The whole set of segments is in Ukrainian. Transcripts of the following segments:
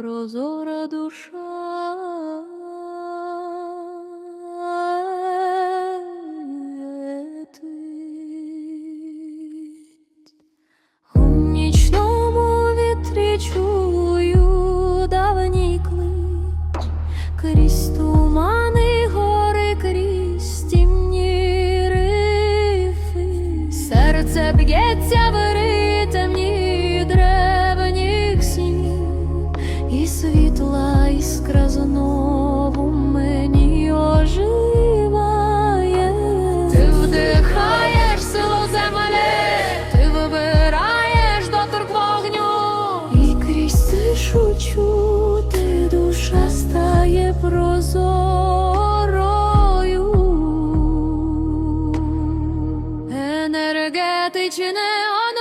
grosura do тече не оно.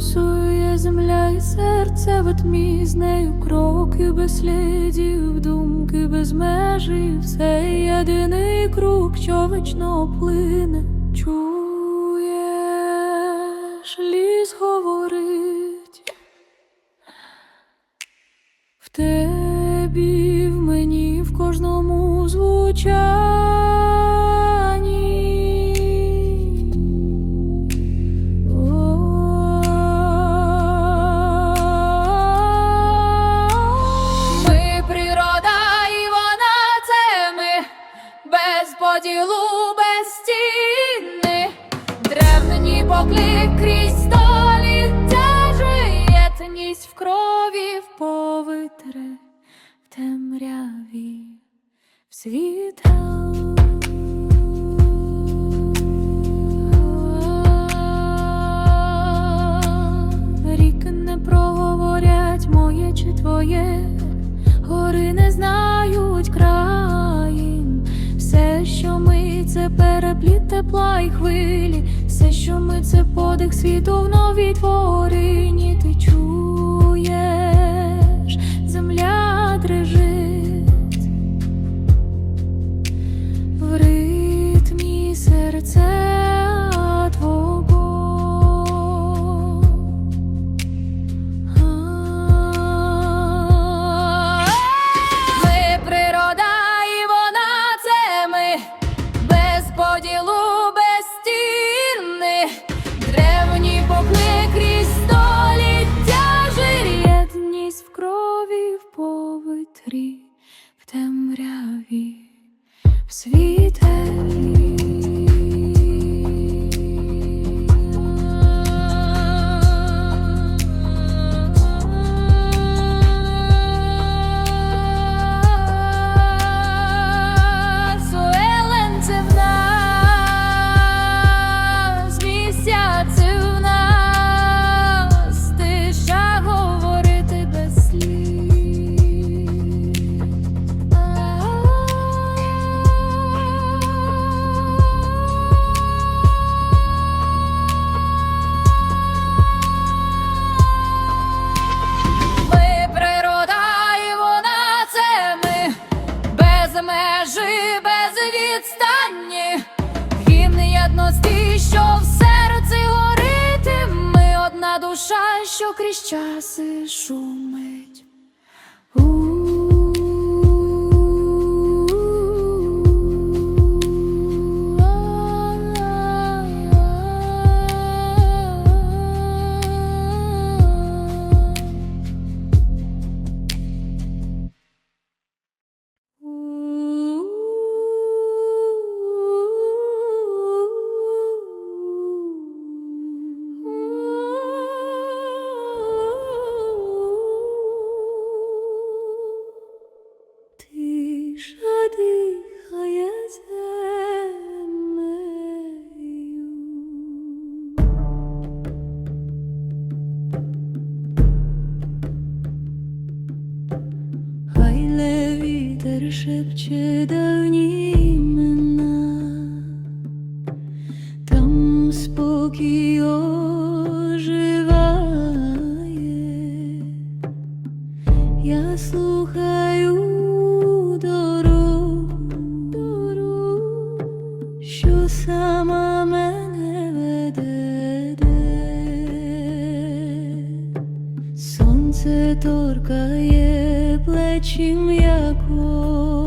пульсує земля і серце в тмі, з нею кроки без слідів, думки без межі, все єдиний круг, що вічно плине, чуєш, ліс говорить в тебе. В мені в кожному звучать це перепліт тепла і хвилі, все, що ми, це подих світу в новій творині ти чуєш, земля дрижить в ритмі серця. що крізь часи шум. наче давні імена, спокій оживає, я слухаю дорогу, що сама мене веде, сонце торкає. Плечі м'яко.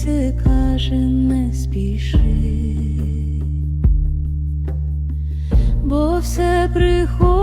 серце каже, не спіши, бо все приходить.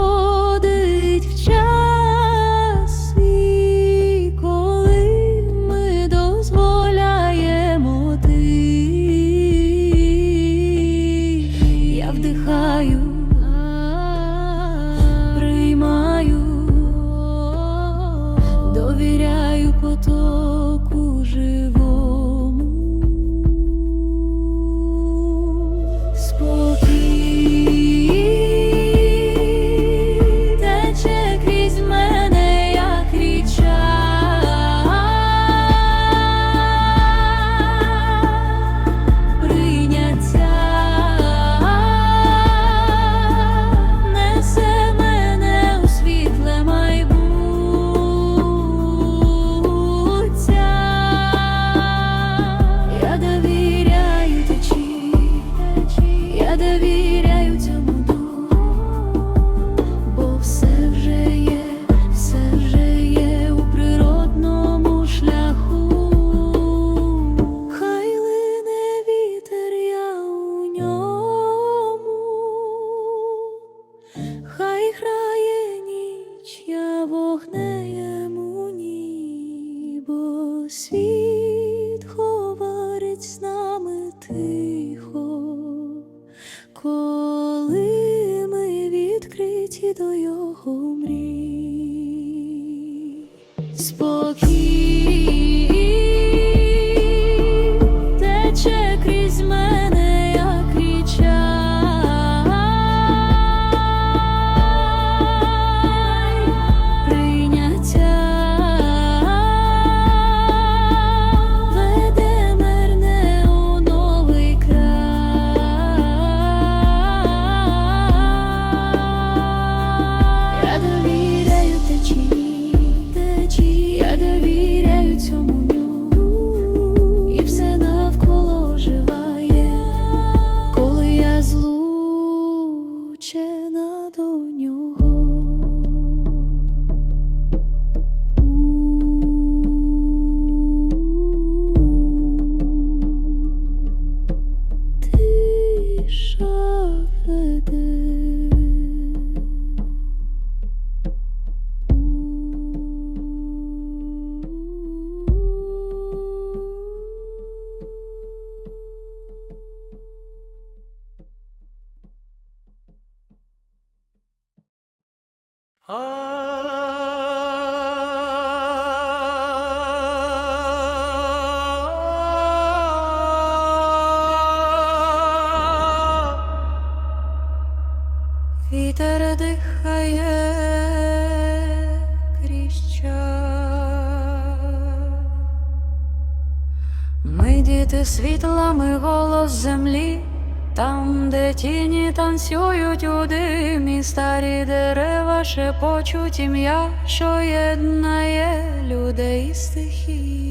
вітер дихає крізь час. Ми діти світла, ми голос землі, там, де тіні танцюють у димі, старі дерева шепочуть ім'я, що єднає людей стихій.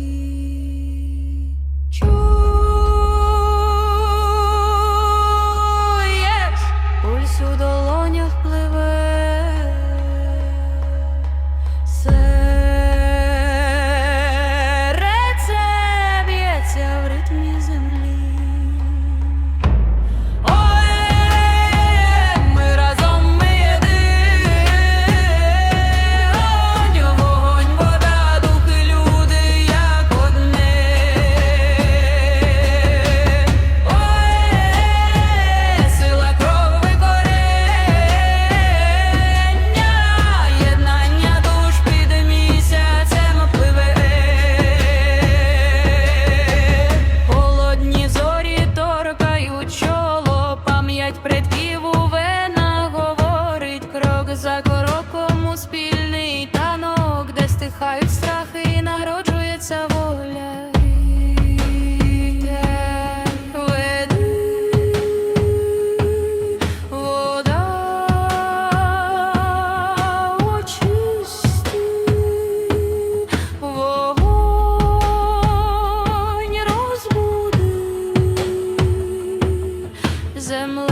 as I'm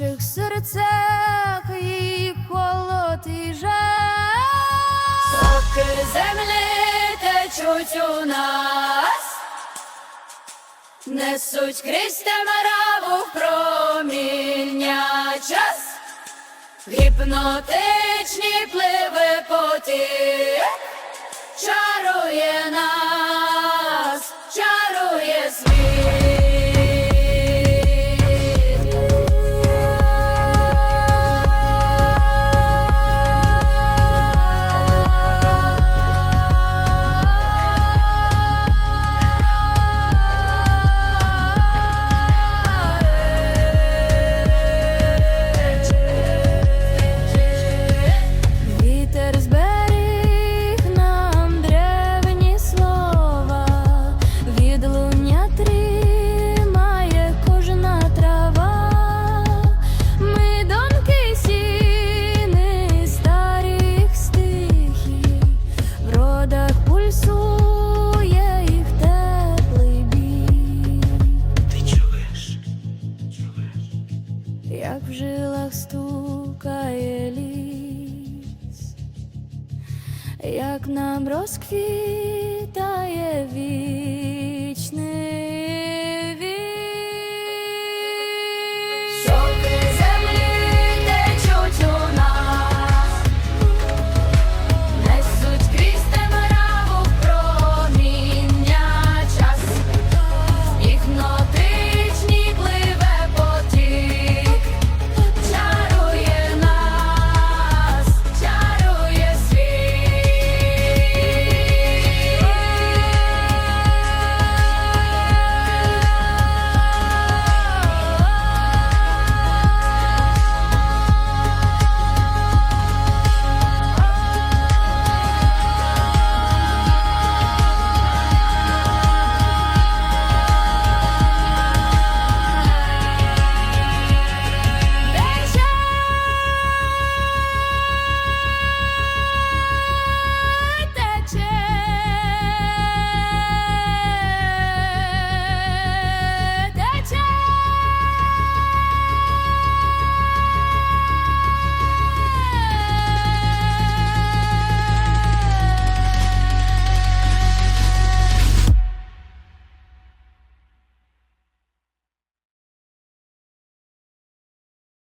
наших серцях її колотий жах. Соки землі течуть у нас, несуть крізь темряву в проміння час, гіпнотичні пливи потік чарує нас, чарує світ.